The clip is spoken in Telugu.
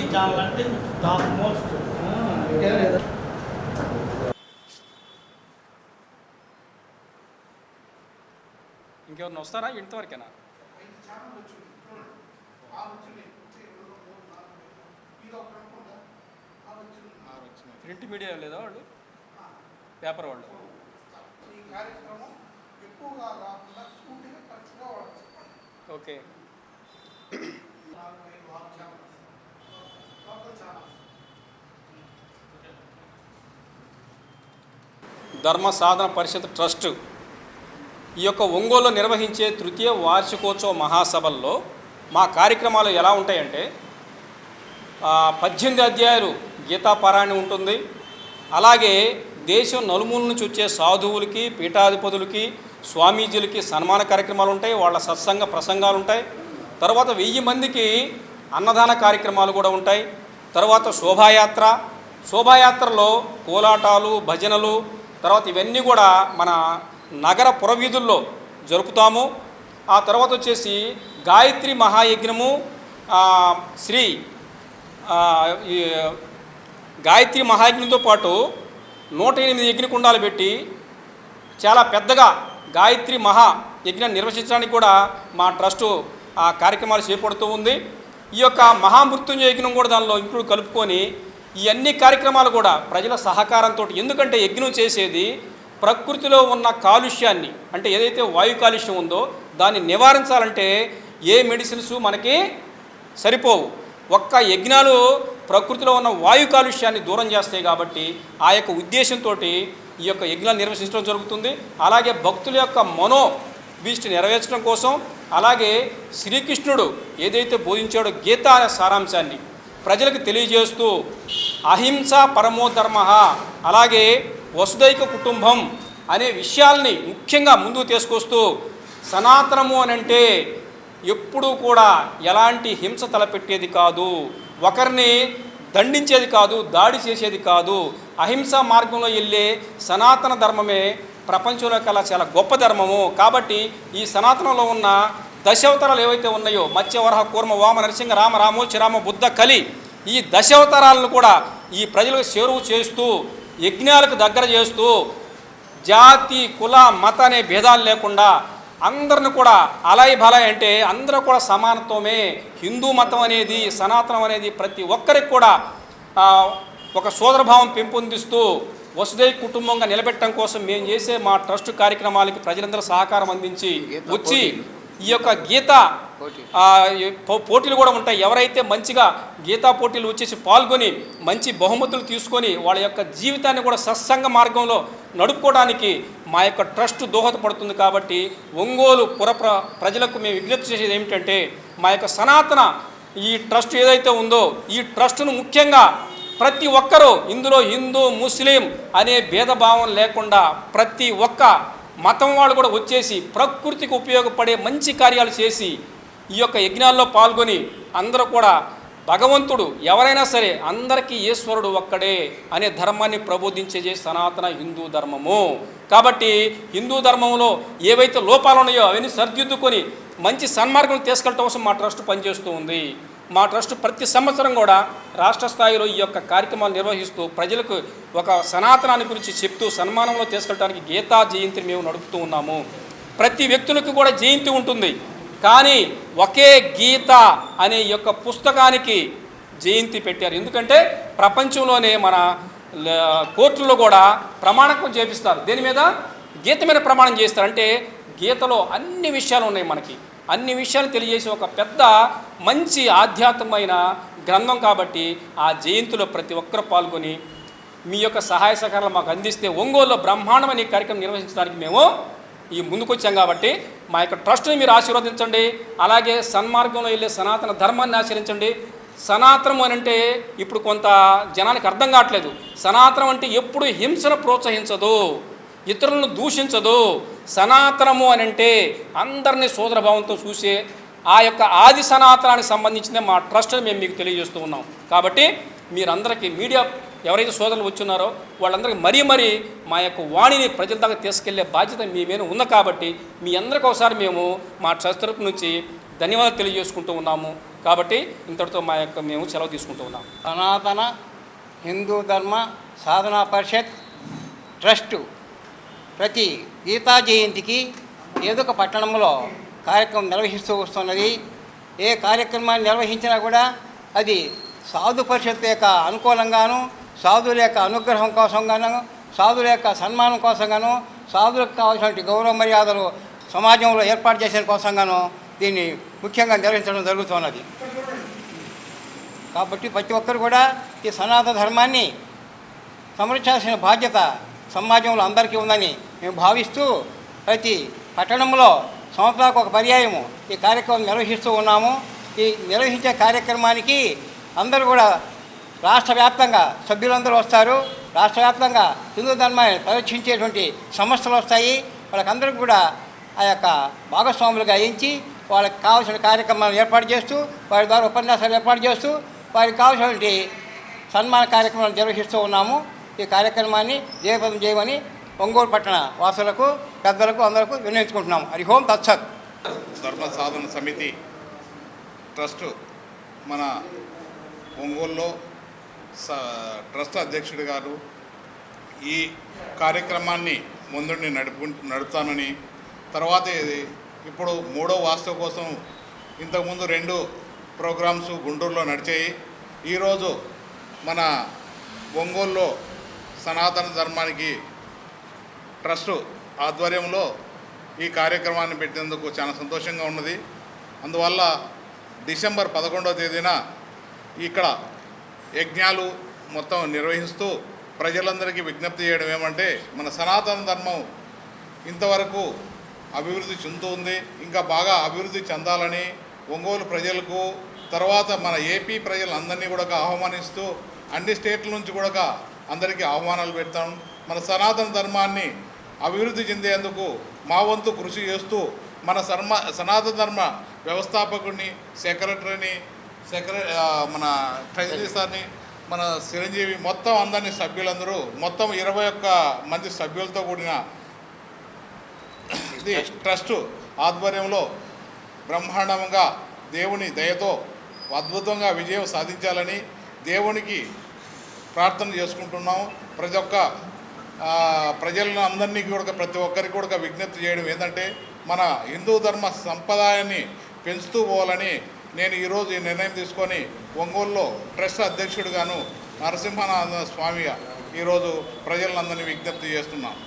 ఈ ఛానల్ మోస్ట్. ఇంకెవరిని వస్తారా? ఇంతవరకేనా? ప్రింట్ మీడియా లేదా వాళ్ళు? పేపర్ వాళ్ళు? ఓకే. ధర్మ సాధన పరిషత్ ట్రస్ట్ ఈ యొక్క ఒంగోలు నిర్వహించే తృతీయ వార్షికోత్సవ మహాసభల్లో మా కార్యక్రమాలు ఎలా ఉంటాయంటే పద్దెనిమిది అధ్యాయాలు గీతాపారాయణ ఉంటుంది. అలాగే దేశం నలుమూల నుంచి వచ్చే సాధువులకి పీఠాధిపతులకి స్వామీజీలకి సన్మాన కార్యక్రమాలు ఉంటాయి వాళ్ళ సత్సంగ ప్రసంగాలు ఉంటాయి. తర్వాత వెయ్యి మందికి అన్నదాన కార్యక్రమాలు కూడా ఉంటాయి. తర్వాత శోభాయాత్ర. శోభాయాత్రలో కోలాటాలు భజనలు తర్వాత ఇవన్నీ కూడా మన నగర పురవీధుల్లో జరుపుతాము. ఆ తర్వాత వచ్చేసి గాయత్రి మహాయజ్ఞము శ్రీ గాయత్రి మహాయజ్ఞంతో పాటు నూట ఎనిమిది యజ్ఞకుండాలు పెట్టి చాలా పెద్దగా గాయత్రి మహా యజ్ఞాన్ని నిర్వహించడానికి కూడా మా ట్రస్టు ఆ కార్యక్రమాలు చేపడుతూ ఉంది. ఈ యొక్క మహామృత్యుంజయ యజ్ఞం కూడా దానిలో ఇంక్లూడ్ కలుపుకొని ఈ అన్ని కార్యక్రమాలు కూడా ప్రజల సహకారంతో ఎందుకంటే యజ్ఞం చేసేది ప్రకృతిలో ఉన్న కాలుష్యాన్ని అంటే ఏదైతే వాయు కాలుష్యం ఉందో దాన్ని నివారించాలంటే ఏ మెడిసిన్స్ మనకి సరిపోవు. ఒక్క యజ్ఞాలు ప్రకృతిలో ఉన్న వాయు కాలుష్యాన్ని దూరం చేస్తాయి కాబట్టి ఆ యొక్క ఉద్దేశంతో ఈ యొక్క యజ్ఞాలు నిర్వహించడం జరుగుతుంది. అలాగే భక్తుల యొక్క మనో బీస్ట్ నెరవేర్చడం కోసం అలాగే శ్రీకృష్ణుడు ఏదైతే బోధించాడో గీత అనే సారాంశాన్ని ప్రజలకు తెలియజేస్తూ అహింస పరమో ధర్మ అలాగే వసుదైక కుటుంబం అనే విషయాల్ని ముఖ్యంగా ముందుకు తీసుకొస్తూ సనాతనము అని అంటే ఎప్పుడూ కూడా ఎలాంటి హింస తలపెట్టేది కాదు ఒకరిని దండించేది కాదు దాడి చేసేది కాదు. అహింస మార్గంలో వెళ్ళే సనాతన ధర్మమే ప్రపంచంలో కల్లా చాలా గొప్ప ధర్మము. కాబట్టి ఈ సనాతనంలో ఉన్న దశావతారాలు ఏవైతే ఉన్నాయో మత్స్యవరహ కూర్మ వామ నరసింహ రామ రామోచి రామ బుద్ధ కలి ఈ దశావతారాలను కూడా ఈ ప్రజలకు చేరువు చేస్తూ యజ్ఞాలకు దగ్గర చేస్తూ జాతి కుల మత అనే భేదాలు లేకుండా అందరిని కూడా అలాయి బలాయి అంటే అందరూ కూడా సమానత్వమే. హిందూ మతం అనేది సనాతనం అనేది ప్రతి ఒక్కరికి కూడా ఒక సోదరభావం పెంపొందిస్తూ వసుదై కుటుంబంగా నిలబెట్టడం కోసం మేము చేసే మా ట్రస్ట్ కార్యక్రమాలకి ప్రజలందరూ సహకారం అందించి వచ్చి ఈ యొక్క గీత పోటీలు కూడా ఉంటాయి. ఎవరైతే మంచిగా గీతా పోటీలు వచ్చేసి పాల్గొని మంచి బహుమతులు తీసుకొని వాళ్ళ యొక్క జీవితాన్ని కూడా సత్సంగ మార్గంలో నడుపుకోవడానికి మా యొక్క ట్రస్ట్ దోహదపడుతుంది కాబట్టి ఒంగోలు ప్ర- ప్రజలకు మేము విజ్ఞప్తి చేసేది ఏమిటంటే మా యొక్క సనాతన ఈ ట్రస్ట్ ఏదైతే ఉందో ఈ ట్రస్టును ముఖ్యంగా ప్రతి ఒక్కరూ ఇందులో హిందూ ముస్లిం అనే భేదభావం లేకుండా ప్రతి ఒక్క మతం వాళ్ళు కూడా వచ్చేసి ప్రకృతికి ఉపయోగపడే మంచి కార్యాలు చేసి ఈ యొక్క యజ్ఞాల్లో పాల్గొని అందరూ కూడా భగవంతుడు ఎవరైనా సరే అందరికీ ఈశ్వరుడు ఒక్కడే అనే ధర్మాన్ని ప్రబోధించేది సనాతన హిందూ ధర్మము. కాబట్టి హిందూ ధర్మంలో ఏవైతే లోపాలు ఉన్నాయో అవన్నీ సరిదిద్దుకొని మంచి సన్మార్గం తీసుకెళ్ళటం కోసం మా ట్రస్ట్ పనిచేస్తూ ఉంది. మా ట్రస్ట్ ప్రతి సంవత్సరం కూడా రాష్ట్ర స్థాయిలో ఈ యొక్క కార్యక్రమాలు నిర్వహిస్తూ ప్రజలకు ఒక సనాతనాన్ని గురించి చెప్తూ సన్మానంలో తీసుకెళ్ళడానికి గీతా జయంతిని మేము నడుపుతూ ఉన్నాము. ప్రతి వ్యక్తులకు కూడా జయంతి ఉంటుంది. కానీ ఒకే గీత అనే యొక్క పుస్తకానికి జయంతి పెట్టారు. ఎందుకంటే ప్రపంచంలోనే మన కోర్టుల్లో కూడా ప్రమాణకం చేపిస్తారు. దేని మీద? గీత మీద ప్రమాణం చేస్తారు. అంటే గీతలో అన్ని విషయాలు ఉన్నాయి మనకి. అన్ని విషయాలు తెలియజేసే ఒక పెద్ద మంచి ఆధ్యాత్మమైన గ్రంథం కాబట్టి ఆ జయంతిలో ప్రతి ఒక్కరు పాల్గొని మీ యొక్క సహాయ సహకారాలు మాకు అందిస్తే ఒంగోలులో బ్రహ్మాండమైన కార్యక్రమం నిర్వహించడానికి మేము ఈ ముందుకొచ్చాం కాబట్టి మా యొక్క ట్రస్ట్ని మీరు ఆశీర్వదించండి. అలాగే సన్మార్గంలో వెళ్ళే సనాతన ధర్మాన్ని ఆచరించండి. సనాతనం అని అంటే ఇప్పుడు కొంత జనానికి అర్థం కావట్లేదు. సనాతనం అంటే ఎప్పుడు హింసను ప్రోత్సహించదు. ఇతరులను దూషించదు. సనాతనము అని అంటే అందరినీ సోదరభావంతో చూసే ఆ యొక్క ఆది సనాతనానికి సంబంధించిన మా ట్రస్ట్ని మేము మీకు తెలియజేస్తూ ఉన్నాం. కాబట్టి మీరందరికీ మీడియా ఎవరైతే సోదరులు వచ్చున్నారో వాళ్ళందరికీ మరీ మరీ మా యొక్క వాణిని ప్రజల దాకా తీసుకెళ్ళే బాధ్యత మీ మీద ఉంది కాబట్టి మీ అందరికీ ఒకసారి మేము మా ట్రస్ట్ తరపు నుంచి ధన్యవాదాలు తెలియజేసుకుంటూ ఉన్నాము. కాబట్టి ఇంతటితో మా యొక్క మేము సెలవు తీసుకుంటూ ఉన్నాం. సనాతన హిందూ ధర్మ సాధనా పరిషత్ ట్రస్టు ప్రతి గీతా జయంతికి ఏదో ఒక పట్టణంలో కార్యక్రమం నిర్వహిస్తూ వస్తున్నది. ఏ కార్యక్రమాన్ని నిర్వహించినా కూడా అది సాధు పరిషత్ యొక్క అనుకూలంగాను సాధువుల యొక్క అనుగ్రహం కోసంగాను సాధువుల యొక్క సన్మానం కోసంగాను సాధువులకు కావాల్సినటువంటి గౌరవ మర్యాదలు సమాజంలో ఏర్పాటు చేసే కోసంగాను దీన్ని ముఖ్యంగా నిర్వహించడం జరుగుతున్నది. కాబట్టి ప్రతి ఒక్కరు కూడా ఈ సనాతన ధర్మాన్ని సంరక్షించాల్సిన బాధ్యత సమాజంలో అందరికీ ఉందని మేము భావిస్తూ ప్రతి పట్టణంలో సంవత్సరానికి ఒక పర్యాయము ఈ కార్యక్రమం నిర్వహిస్తూ ఉన్నాము. ఈ నిర్వహించే కార్యక్రమానికి అందరూ కూడా రాష్ట్ర వ్యాప్తంగా సభ్యులందరూ వస్తారు. రాష్ట్ర వ్యాప్తంగా హిందూ ధర్మాన్ని ప్రదర్శించేటువంటి సంస్థలు వస్తాయి. వాళ్ళకందరికీ కూడా ఆ యొక్క భాగస్వాములుగా ఎంచి వాళ్ళకి కావాల్సిన కార్యక్రమాలు ఏర్పాటు చేస్తూ వారి ద్వారా ఉపన్యాసాలు ఏర్పాటు చేస్తూ వారికి కావాల్సినటువంటి సన్మాన కార్యక్రమాలు నిర్వహిస్తూ ఉన్నాము. ఈ కార్యక్రమాన్ని జయప్రదం చేయమని ఒంగోలు పట్టణ వాసులకు పెద్దలకు అందరకు వినియోగించుకుంటున్నాం హరి హోం తత్సత్. ధర్మ సాధన సమితి ట్రస్ట్ మన ఒంగోలులో ట్రస్ట్ అధ్యక్షుడు గారు ఈ కార్యక్రమాన్ని ముందుండి నడుపు నడుపుతానని తర్వాత ఇది ఇప్పుడు మూడో వాస్తవ కోసం ఇంతకుముందు రెండు ప్రోగ్రామ్స్ గుంటూరులో నడిచాయి. ఈరోజు మన ఒంగోలులో సనాతన ధర్మానికి ట్రస్ట్ ఆధ్వర్యంలో ఈ కార్యక్రమాన్ని పెట్టినందుకు చాలా సంతోషంగా ఉన్నది. అందువల్ల డిసెంబర్ పదకొండవ తేదీన ఇక్కడ యజ్ఞాలు మొత్తం నిర్వహిస్తూ ప్రజలందరికీ విజ్ఞప్తి చేయడం ఏమంటే మన సనాతన ధర్మం ఇంతవరకు అభివృద్ధి చెందుతూ ఉంది ఇంకా బాగా అభివృద్ధి చెందాలని ఒంగోలు ప్రజలకు తర్వాత మన ఏపీ ప్రజలందరినీ కూడా ఆహ్వానిస్తూ అన్ని స్టేట్ల నుంచి కూడా అందరికీ ఆహ్వానాలు పెడతాం. మన సనాతన ధర్మాన్ని అభివృద్ధి చెందేందుకు మా వంతు కృషి చేస్తూ మన సర్మ సనాతన ధర్మ వ్యవస్థాపకుడిని సెక్రటరీని సెక్రటరీ మన ట్రెజరీ సార్ని మన చిరంజీవి మొత్తం అందరినీ సభ్యులందరూ మొత్తం ఇరవై ఒక్క మంది సభ్యులతో కూడిన ఇది ట్రస్ట్ ఆధ్వర్యంలో బ్రహ్మాండంగా దేవుని దయతో అద్భుతంగా విజయం సాధించాలని దేవునికి ప్రార్థన చేసుకుంటున్నాము. ప్రతి ఒక్క ప్రజలను అందరినీ కూడా ప్రతి ఒక్కరికి కూడా విజ్ఞప్తి చేయడం ఏంటంటే మన హిందూ ధర్మ సంప్రదాయాన్ని పెంచుతూ పోవాలని నేను ఈరోజు ఈ నిర్ణయం తీసుకొని ఒంగోలులో ట్రస్ట్ అధ్యక్షుడిగాను నరసింహనాథ స్వామిగా ఈరోజు ప్రజలందరినీ విజ్ఞప్తి చేస్తున్నాను.